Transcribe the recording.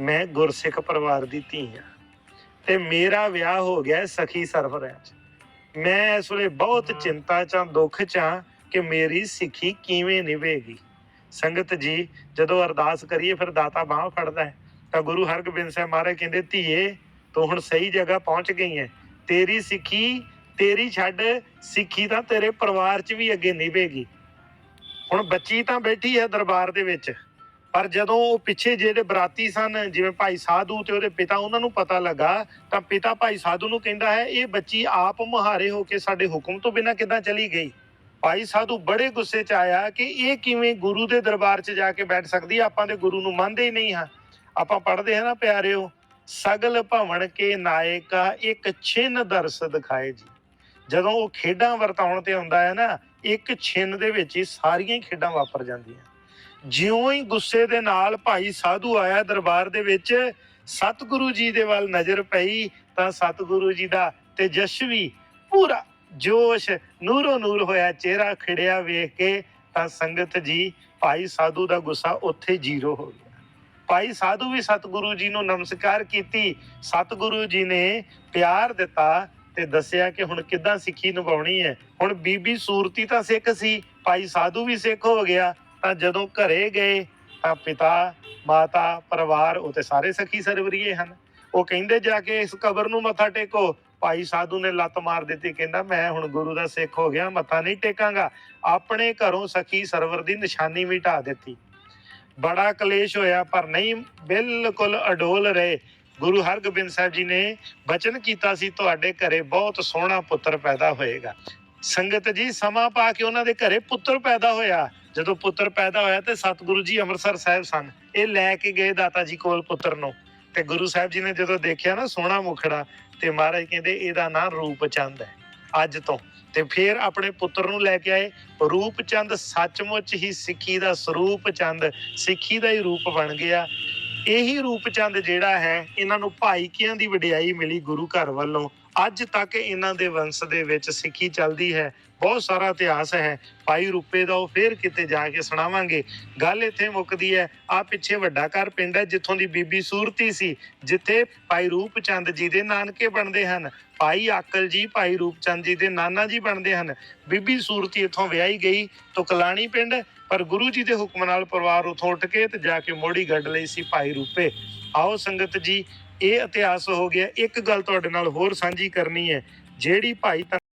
ਮੈਂ ਗੁਰਸਿੱਖ ਪਰਿਵਾਰ ਦੀ ਧੀ ਆ ਤੇ ਮੇਰਾ ਵਿਆਹ ਹੋ ਗਿਆ ਹੈ ਸਖੀ ਸਰਵਰਾਂ ਚ ਮੈਂ ਇਸ ਵੇਲੇ ਬਹੁਤ ਚਿੰਤਾ ਚ ਦੁੱਖ ਚ ਕਿ ਮੇਰੀ ਸਿੱਖੀ ਕਿਵੇਂ ਨਿਭੇਗੀ। ਸੰਗਤ ਜੀ ਜਦੋਂ ਅਰਦਾਸ ਕਰੀਏ ਫਿਰ ਦਾਤਾ ਬਾਹ ਫੜਦਾ ਹੈ। ਤਾਂ ਗੁਰੂ ਹਰਗੋਬਿੰਦ ਸਾਹਿਬ ਮਹਾਰਾਜ ਕਹਿੰਦੇ ਧੀਏ ਤੂੰ ਹੁਣ ਸਹੀ ਜਗ੍ਹਾ ਪਹੁੰਚ ਗਈ ਹੈ। ਤੇਰੀ ਸਿੱਖੀ ਤੇਰੀ ਛੱਡ ਸਿੱਖੀ ਤਾਂ ਤੇਰੇ ਪਰਿਵਾਰ 'ਚ ਵੀ ਅੱਗੇ ਨਿਭੇਗੀ। ਹੁਣ ਬੱਚੀ ਤਾਂ ਬੈਠੀ ਹੈ ਦਰਬਾਰ ਦੇ ਵਿੱਚ। ਪਰ ਜਦੋਂ ਉਹ ਪਿੱਛੇ ਜਿਹੜੇ ਬਰਾਤੀ ਸਨ, ਜਿਵੇਂ ਭਾਈ ਸਾਧੂ ਤੇ ਉਹਦੇ ਪਿਤਾ, ਉਹਨਾਂ ਨੂੰ ਪਤਾ ਲੱਗਾ, ਤਾਂ ਪਿਤਾ ਭਾਈ ਸਾਧੂ ਨੂੰ ਕਹਿੰਦਾ ਹੈ, ਇਹ ਬੱਚੀ ਆਪ ਮੁਹਾਰੇ ਹੋ ਕੇ ਸਾਡੇ ਹੁਕਮ ਤੋਂ ਬਿਨਾਂ ਕਿੱਦਾਂ ਚਲੀ ਗਈ? ਭਾਈ ਸਾਧੂ ਬੜੇ ਗੁੱਸੇ 'ਚ ਆਇਆ ਕਿ ਇਹ ਕਿਵੇਂ ਗੁਰੂ ਦੇ ਦਰਬਾਰ 'ਚ ਜਾ ਕੇ ਬੈਠ ਸਕਦੀ ਆਪਾਂ ਦੇ ਗੁਰੂ ਨੂੰ ਮੰਨਦੇ ਹੀ ਨਹੀਂ ਹਾਂ। ਆਪਾਂ ਪੜ੍ਹਦੇ ਹਾਂ ਨਾ, ਪਿਆਰਿਓ, ਸਗਲ ਭਵਨ ਕੇ ਨਾਇਕਾ ਇੱਕ ਛਿੰਨ ਦਰਸ ਦਿਖਾਏ ਜੀ। ਜਦੋਂ ਉਹ ਖੇਡਾਂ ਵਰਤਾਉਣ ਤੇ ਹੁੰਦਾ ਹੈ ਨਾ, ਇੱਕ ਛਿੰਨ ਦੇ ਵਿੱਚ ਹੀ ਸਾਰੀਆਂ ਹੀ ਖੇਡਾਂ ਵਾਪਰ ਜਾਂਦੀਆਂ। ਜਿਉਂ ਹੀ ਗੁੱਸੇ ਦੇ ਨਾਲ ਭਾਈ ਸਾਧੂ ਆਇਆ ਦਰਬਾਰ ਦੇ ਵਿੱਚ, ਸਤਿਗੁਰੂ ਜੀ ਦੇ ਵੱਲ ਨਜ਼ਰ ਪਈ ਤਾਂ ਸਤਿਗੁਰੂ ਜੀ ਦਾ ਤੇਜਸਵੀ ਪੂਰਾ ਜੋਸ਼ ਨੂਰੋ ਨੂਰ ਹੋਇਆ, ਚਿਹਰਾ ਖਿੜਿਆ ਵੇਖ ਕੇ ਤਾਂ ਸੰਗਤ ਜੀ, ਭਾਈ ਸਾਧੂ ਦਾ ਗੁੱਸਾ ਉੱਥੇ ਜ਼ੀਰੋ ਹੋ ਗਿਆ। ਭਾਈ ਸਾਧੂ ਵੀ ਸਤਿਗੁਰੂ ਜੀ ਨੂੰ ਨਮਸਕਾਰ ਕੀਤੀ। ਸਤਿਗੁਰੂ ਜੀ ਨੇ ਪਿਆਰ ਦਿੱਤਾ ਤੇ ਦੱਸਿਆ ਕਿ ਹੁਣ ਕਿੱਦਾਂ ਸਿੱਖੀ ਨਿਭਾਉਣੀ ਹੈ? ਹੁਣ ਬੀਬੀ ਸੂਰਤੀ ਤਾਂ ਸਿੱਖ ਸੀ, ਭਾਈ ਸਾਧੂ ਵੀ ਸਿੱਖ ਹੋ ਗਿਆ। ਤਾਂ ਜਦੋਂ ਘਰੇ ਗਏ ਤਾਂ ਪਿਤਾ, ਮਾਤਾ, ਪਰਿਵਾਰ ਉਹ ਤੇ ਸਾਰੇ ਸਖੀ ਸਰਵਰੀਏ ਹਨ। ਉਹ ਕਹਿੰਦੇ ਜਾ ਕੇ ਇਸ ਕਬਰ ਨੂੰ ਮੱਥਾ ਟੇਕੋ। ਭਾਈ ਸਾਧੂ ਨੇ ਲੱਤ ਮਾਰ ਦਿੱਤੀ, ਕਹਿੰਦਾ, ਮੈਂ ਹੁਣ ਗੁਰੂ ਦਾ ਸਿੱਖ ਹੋ ਗਿਆ, ਮੱਥਾ ਨਹੀਂ ਟੇਕਾਂਗਾ। ਆਪਣੇ ਘਰੋਂ ਸਖੀ ਸਰਵਰ ਦੀ ਨਿਸ਼ਾਨੀ ਮਿਟਾ ਦਿੱਤੀ। ਬੜਾ ਕਲੇਸ਼ ਹੋਇਆ, ਪਰ ਨਹੀਂ, ਬਿਲਕੁਲ ਅਡੋਲ ਰਹੇ। ਗੁਰੂ ਹਰਗੋਬਿੰਦ ਸਾਹਿਬ ਜੀ ਨੇ ਬਚਨ ਕੀਤਾ ਸੀ, ਤੁਹਾਡੇ ਘਰੇ ਬਹੁਤ ਸੋਹਣਾ ਪੁੱਤਰ ਪੈਦਾ ਹੋਏਗਾ। ਸੰਗਤ ਜੀ, ਸਮਾਂ ਪਾ ਕੇ ਉਹਨਾਂ ਦੇ ਘਰੇ ਪੁੱਤਰ ਪੈਦਾ ਹੋਇਆ। ਜਦੋਂ ਪੁੱਤਰ ਪੈਦਾ ਹੋਇਆ ਤੇ ਸਤਿਗੁਰੂ ਜੀ ਅੰਮ੍ਰਿਤਸਰ ਸਾਹਿਬ ਸਨ। ਇਹ ਲੈ ਕੇ ਗਏ ਦਾਤਾ ਜੀ ਕੋਲ ਪੁੱਤਰ ਨੂੰ। ਤੇ ਗੁਰੂ ਸਾਹਿਬ ਜੀ ਨੇ ਜਦੋਂ ਦੇਖਿਆ ਨਾ ਸੋਹਣਾ ਮੁਖੜਾ ਤੇ ਮਹਾਰਾਜ ਕਹਿੰਦੇ ਇਹਦਾ ਨਾਂ ਰੂਪ ਚੰਦ ਹੈ, ਅੱਜ ਤੋਂ। ਤੇ ਫਿਰ ਆਪਣੇ ਪੁੱਤਰ ਨੂੰ ਲੈ ਕੇ ਆਏ। ਰੂਪ ਚੰਦ ਸੱਚਮੁੱਚ ਹੀ ਸਿੱਖੀ ਦਾ ਸਰੂਪ ਚੰਦ, ਸਿੱਖੀ ਦਾ ਹੀ ਰੂਪ ਬਣ ਗਿਆ। ਇਹੀ ਰੂਪ ਚੰਦ ਜਿਹੜਾ ਹੈ, ਇਹਨਾਂ ਨੂੰ ਭਾਈਕਿਆਂ ਦੀ ਵਡਿਆਈ ਮਿਲੀ ਗੁਰੂ ਘਰ ਵੱਲੋਂ। ਅੱਜ ਤੱਕ ਇਹਨਾਂ ਦੇ ਵੰਸ਼ ਦੇ ਵਿੱਚ ਸਿੱਖੀ ਚੱਲਦੀ ਹੈ। ਬਹੁਤ ਸਾਰਾ ਇਤਿਹਾਸ ਹੈ। ਭਾਈ ਰੂਪੇ ਦਾ ਉਹ ਫੇਰ ਕਿਤੇ ਜਾ ਕੇ ਸੁਣਾਵਾਂਗੇ। ਗੱਲ ਇੱਥੇ ਮੁੱਕਦੀ ਹੈ। ਆ ਪਿੱਛੇ ਵੱਡਾ ਘਰ ਪਿੰਡ ਹੈ, ਜਿੱਥੋਂ ਦੀ ਬੀਬੀ ਸੂਰਤੀ ਸੀ, ਜਿੱਥੇ ਭਾਈ ਰੂਪ ਚੰਦ ਜੀ ਦੇ ਨਾਨਕੇ ਬਣਦੇ ਹਨ। ਭਾਈ ਆਕਲ ਜੀ, ਭਾਈ ਰੂਪ ਚੰਦ ਜੀ ਦੇ ਨਾਨਾ ਜੀ ਬਣਦੇ ਹਨ। ਬੀਬੀ ਸੂਰਤੀ ਇੱਥੋਂ ਵਿਆਹੀ ਗਈ, ਤੁਕਲਾਣੀ ਪਿੰਡ, ਪਰ ਗੁਰੂ ਜੀ ਦੇ ਹੁਕਮ ਨਾਲ ਪਰਿਵਾਰ ਉਥੋਂ ਉੱਠ ਕੇ ਤੇ ਜਾ ਕੇ ਮੋੜੀ ਗੱਡ ਲਈ ਸੀ ਭਾਈ ਰੂਪੇ। ਆਓ ਸੰਗਤ ਜੀ ਇਹ ਇਤਿਹਾਸ ਹੋ ਗਿਆ। ਇੱਕ ਗੱਲ ਤੁਹਾਡੇ ਨਾਲ ਹੋਰ ਸਾਂਝੀ ਕਰਨੀ ਹੈ। ਜਿਹੜੀ ਭਾਈ ਧਨ